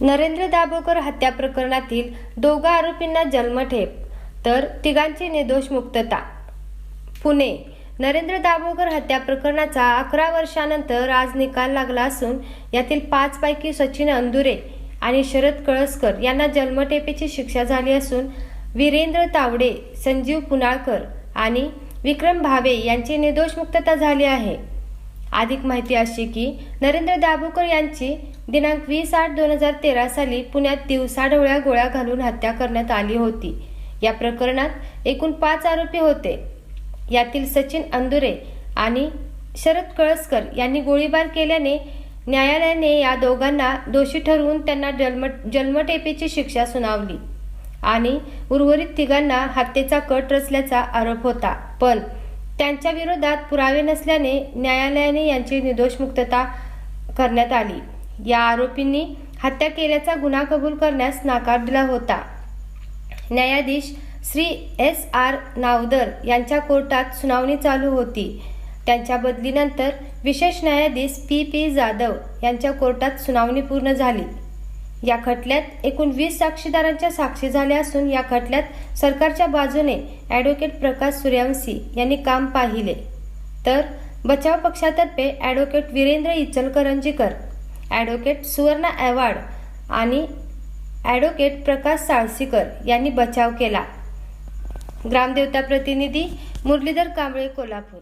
नरेंद्र दाभोकर हत्या प्रकरणातील दोघा आरोपींना जन्मठेप तर तिघांची निर्दोष मुक्तता. पुणे नरेंद्र दाभोकर हत्या प्रकरणाचा अकरा वर्षानंतर आज निकाल लागला असून यातील पाच पैकी सचिन अंदुरे आणि शरद कळसकर यांना जन्मठेपेची शिक्षा झाली असून वीरेंद्र तावडे संजीव पुनाळकर आणि विक्रम भावे यांची निर्दोष मुक्तता झाली आहे. अधिक माहिती अशी की नरेंद्र दाभोकर यांची दिनांक वीस आठ दोन हजार तेरा साली पुण्यात दिवसाढवळ्या गोळ्या घालून हत्या करण्यात आली होती. या प्रकरणात एकूण पाच आरोपी होते. यातील सचिन अंदुरे आणि शरद कळसकर यांनी गोळीबार केल्याने न्यायालयाने या दोघांना दोषी ठरवून त्यांना जन्म जन्मटेपेची शिक्षा सुनावली. आणि उर्वरित तिघांना हत्येचा कट रचल्याचा आरोप होता. पण त्यांच्या विरोधात पुरावे नसल्याने न्यायालयाने यांची निर्दोष मुक्तता करण्यात आली. या आरोपींनी हत्या केल्याचा गुन्हा कबूल करण्यास नाकार दिला होता. न्यायाधीश श्री एस आर नावदर यांच्या कोर्टात सुनावणी चालू होती. त्यांच्या बदलीनंतर विशेष न्यायाधीश पी पी जाधव यांच्या कोर्टात सुनावणी पूर्ण झाली. या खटल्यात एकूण वीस साक्षीदारांच्या साक्षी झाल्या असून या खटल्यात सरकारच्या बाजूने ॲडव्होकेट प्रकाश सूर्यवंशी यांनी काम पाहिले. तर बचाव पक्षातर्फे ॲडव्होकेट वीरेंद्र इचलकरंजीकर ॲडव्होकेट सुवर्ण अवॉर्ड आणि ॲडव्होकेट प्रकाश साळसीकर यांनी बचाव केला. ग्रामदेवता प्रतिनिधी मुरलीधर कांबळे कोल्हापूर.